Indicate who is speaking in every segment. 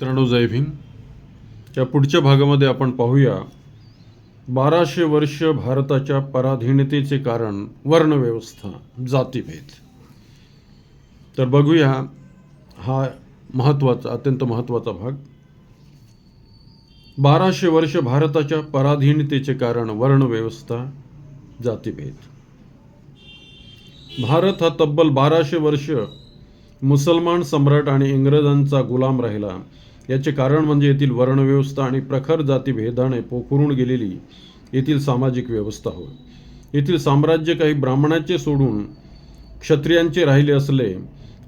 Speaker 1: मित्रांनो जय भीम. या पुढच्या भागामध्ये आपण पाहूया बाराशे वर्ष भारताच्या पराधीनतेचे कारण वर्णव्यवस्था जातीभेद. तर बघूया हा महत्त्वाचा अत्यंत महत्त्वाचा भाग. बाराशे वर्ष भारताच्या पराधीनतेचे कारण वर्णव्यवस्था जातीभेद. भारत हा तब्बल बाराशे वर्ष मुसलमान सम्राट आणि इंग्रजांचा गुलाम राहिला. याचे कारण म्हणजे येथील वर्णव्यवस्था आणि प्रखर जातीभेदाने पोखरून गेलेली येथील सामाजिक व्यवस्था होय. येथील साम्राज्य काही ब्राह्मणाचे सोडून क्षत्रियांचे राहिले असले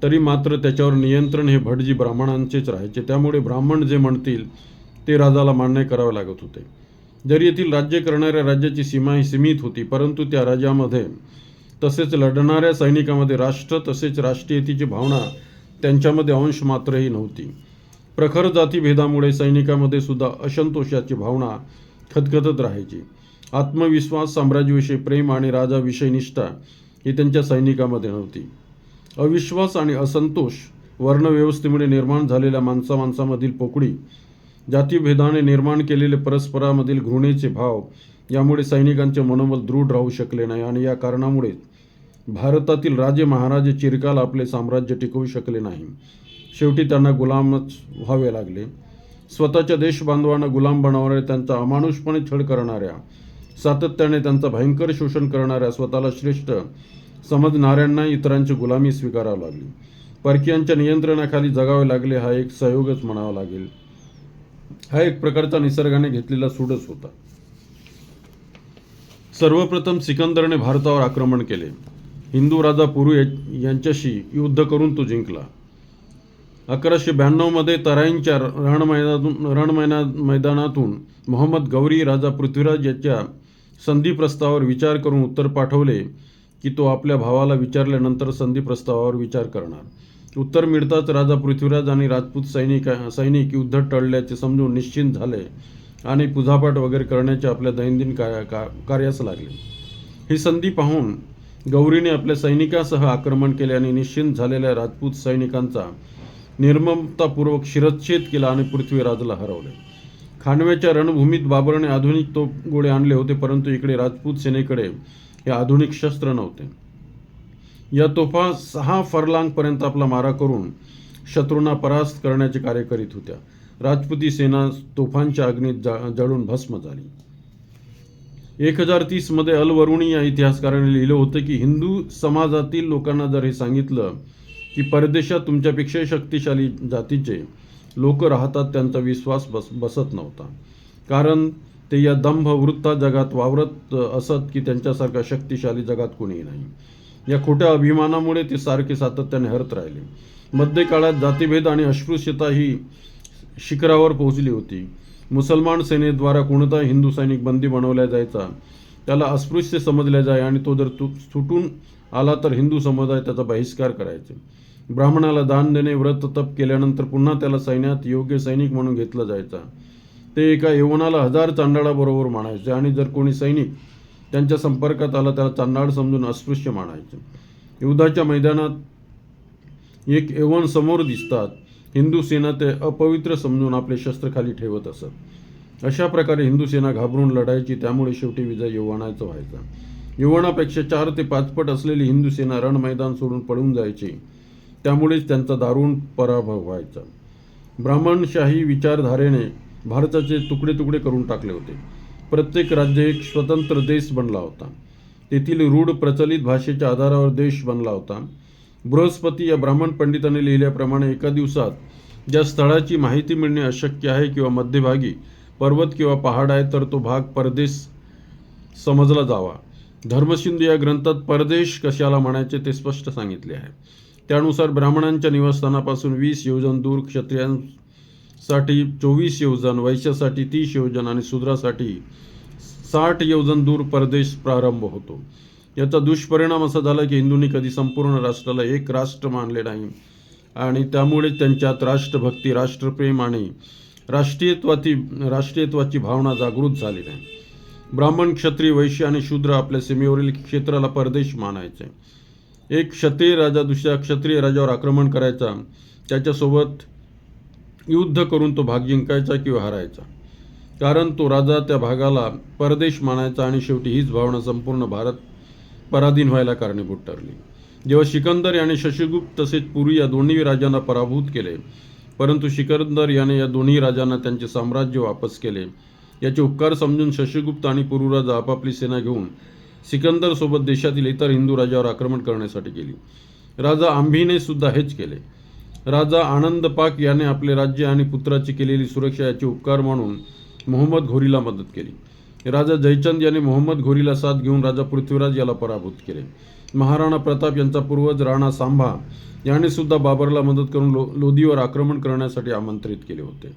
Speaker 1: तरी मात्र त्याच्यावर नियंत्रण हे भटजी ब्राह्मणांचेच राहायचे. त्यामुळे ब्राह्मण जे म्हणतील ते राजाला मान्य करावे लागत होते. जरी येथील राज्य करणाऱ्या राज्याची सीमा ही सीमित होती परंतु त्या राज्यामध्ये तसेच लढणाऱ्या सैनिकामध्ये राष्ट्र तसेच राष्ट्रीयतेची भावना त्यांच्यामध्ये अंश मात्रही नव्हती. प्रखर जातीभेदामुळे सैनिकामध्ये सुद्धा असंतोषाची भावना खदखदत राहायची. आत्मविश्वास साम्राज्याविषयी प्रेम आणि राजाविषयी निष्ठा ही त्यांच्या सैनिकामध्ये नव्हती. अविश्वास आणि असंतोष वर्णव्यवस्थेमुळे निर्माण झालेल्या माणसा माणसामधील पोकळी जातीभेदाने निर्माण केलेले परस्परामधील घृणेचे भाव यामुळे सैनिकांचे मनोबल दृढ राहू शकले नाही आणि या कारणामुळे भारतातील राजे महाराजे चिरकाल आपले साम्राज्य टिकवू शकले नाही. शेवटी त्यांना गुलामच व्हावे लागले. स्वतःच्या देशबांधवांना गुलाम बनवणारे त्यांचा अमानुषपणे छळ करणाऱ्या सातत्याने त्यांचा भयंकर शोषण करणाऱ्या स्वतःला श्रेष्ठ समजणाऱ्यांना इतरांची गुलामी स्वीकारावी लागली. परकीयांच्या नियंत्रणाखाली जगावे लागले हा एक सहयोगच म्हणावा लागेल. हा एक प्रकारचा निसर्गाने घेतलेला सूडच होता. सर्वप्रथम सिकंदरने भारतावर आक्रमण केले. हिंदू राजा पुरू यांच्याशी युद्ध करून तो जिंकला. अकराशे ब्याण्णवमध्ये तराईंच्या रणमैदानातून रणमैना मैदानातून मोहम्मद गौरी राजा पृथ्वीराज याच्या संधी प्रस्तावावर विचार करून उत्तर पाठवले की तो आपल्या भावाला विचारल्यानंतर संधी प्रस्तावावर विचार करणार. उत्तर मिळताच राजा पृथ्वीराज आणि राजपूत सैनिक सैनिक युद्ध टळल्याचे समजून निश्चिंत झाले. आणि पूजापाठ वगैरे करण्याचे आपल्या दैनंदिन कार्या का- कार्यास लागले. ही संधी पाहून गौरीने आपल्या सैनिकासह आक्रमण केले आणि निश्चिंत झालेल्या राजपूत सैनिकांचा निर्ममतापूर्वक शिरच्छेद केला आणि पृथ्वीराजला हरवले. खांडव्याच्या रणभूमीत बाबरने आधुनिक तोप गोळे आणले होते परंतु इकडे राजपूत सेनेकडे हे आधुनिक शस्त्र नव्हते. या तोफा सहा फरलांगपर्यंत आपला मारा करून शत्रूंना परास्त करण्याचे कार्य करीत होत्या. राजपुती सेना तोफांच्या अग्नीत जा- जळून भस्म झाली. एक हजार तीसमध्ये अलवरुणी या इतिहासकाराने लिहिलं होतं की हिंदू समाजातील लोकांना जर हे सांगितलं की परदेशात तुमच्यापेक्षा शक्तिशाली जातीचे लोक राहतात त्यांचा विश्वास बस बसत नव्हता. कारण ते या दंभ वृत्ता जगात वावरत असत की त्यांच्यासारखा शक्तिशाली जगात कोणीही नाही. या खोट्या अभिमानामुळे ते सारखे सातत्याने हरत राहिले. मध्यकाळात जातीभेद आणि अस्पृश्यता ही शिखरावर पोहोचली होती. मुसलमान सेनेद्वारा कोणता हिंदू सैनिक बंदी बनवला जायचा त्याला अस्पृश्य समजल्या जाय आणि तो जर तु सुटून आला तर हिंदू समुदाय त्याचा बहिष्कार करायचे. ब्राह्मणाला दान देणे व्रत तप केल्यानंतर पुन्हा त्याला सैन्यात योग्य सैनिक म्हणून घेतला जायचा. ते एका यवनाला हजार चांडाळाबरोबर मानायचे आणि जर कोणी सैनिक त्यांच्या संपर्कात आला त्याला चांडाळ समजून अस्पृश्य मानायचे. युद्धाच्या मैदानात एक यवन समोर दिसतात. हिंदू सेना ते अपवित्र समजून आपले शस्त्र खाली ठेवत असत. अशा प्रकारे हिंदू सेना घाबरून लढायची त्यामुळे शेवटी विजय युवानाचा व्हायचा. युवानापेक्षा चार ते पाचपट असलेली हिंदू सेना रण मैदान सोडून पळून जायची. त्यामुळेच त्यांचा दारुण पराभव व्हायचा. ब्राह्मणशाही विचारधारेने भारताचे तुकडे तुकडे करून टाकले होते. प्रत्येक राज्य एक स्वतंत्र देश बनला होता. तेथील रूढ प्रचलित भाषेच्या आधारावर देश बनला होता. बृहस्पती या ब्राह्मण पंडितांनी लिहिल्याप्रमाणे एका दिवसात ज्या स्थळाची माहिती मिळणे अशक्य आहे किंवा मध्यभागी पर्वत किंवा पहाड आहे तर तो भाग परदेश समजला जावा. धर्मसिंधू या ग्रंथात परदेश कशाला म्हणायचे ते स्पष्ट सांगितले आहे. त्यानुसार ब्राह्मणांच्या निवासस्थानापासून वीस योजन दूर क्षत्रियांसाठी चोवीस योजन वैश्यासाठी तीस योजन आणि शूद्रासाठी साठ योजन दूर परदेश प्रारंभ होतो. याचा दुष्परिणाम असा झाला की हिंदूंनी कधी संपूर्ण राष्ट्राला एक राष्ट्र मानले नाही. आणि त्यामुळे त्यांच्यात राष्ट्रभक्ती राष्ट्रप्रेम आणि राष्ट्रीयत्वाची राष्ट्रीयत्वाची भावना जागृत झाली नाही. ब्राह्मण क्षत्रिय वैश्य आणि शूद्र आपल्या सीमेवरील क्षेत्राला परदेश मानायचे. एक क्षत्रिय राजा दुसऱ्या क्षत्रिय राजावर आक्रमण करायचा त्याच्यासोबत युद्ध करून तो भाग जिंकायचा किंवा हरायचा. कारण तो राजा त्या भागाला परदेश मानायचा आणि शेवटी हीच भावना संपूर्ण भारत पराधीन व्हायला कारणीभूत ठरली. जेव्हा सिकंदर याने शशीगुप्त तसेच पुरी या दोन्ही राजांना पराभूत केले परंतु सिकंदर याने या दोन्ही राजांना त्यांचे साम्राज्य वापस केले. याचे उपकार समजून शशीगुप्त आणि पुरुराजा आपापली सेना घेऊन सिकंदर सोबत देशातील इतर हिंदू राजावर आक्रमण करण्यासाठी गेली. राजा आंबीने सुद्धा हेच केले. राजा आनंद पाक याने आपले राज्य आणि पुत्राची केलेली सुरक्षा याचे उपकार मानून मोहम्मद घोरीला मदत केली. राजा जयचंद याने मोहम्मद घोरीला साथ घेऊन राजा पृथ्वीराज याला पराभूत केले. महाराणा प्रताप यांचा पूर्वज राणा सांभा याने सुद्धा बाबरला मदत करून लो लोधीवर आक्रमण करण्यासाठी आमंत्रित केले होते.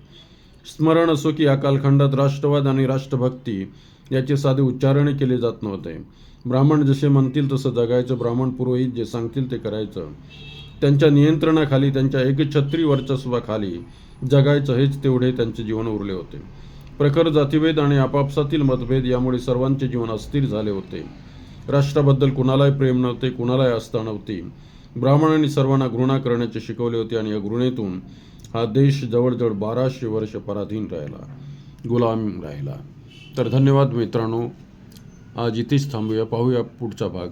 Speaker 1: स्मरण असो की या कालखंडात राष्ट्रवाद आणि राष्ट्रभक्ती याचे साधे उच्चारण केले जात नव्हते. ब्राह्मण जसे म्हणतील तसं जगायचं ब्राह्मण पुरोहित जे सांगतील ते करायचं. त्यांच्या नियंत्रणाखाली त्यांच्या एकछत्री वर्चस्वाखाली जगायचं हेच तेवढे त्यांचे जीवन उरले होते. प्रखर जातीभेद आणि आपापसातील मतभेद यामुळे सर्वांचे जीवन अस्थिर झाले होते. राष्ट्राबद्दल कुणालाही प्रेम नव्हते कुणालाही आस्था नव्हती. ब्राह्मणांनी सर्वांना घृणा करण्याचे शिकवले होते आणि या घृणेतून हा देश जवळजवळ बाराशे वर्ष पराधीन राहिला गुलाम राहिला. तर धन्यवाद मित्रांनो. आज इथेच थांबूया पाहूया पुढचा भाग.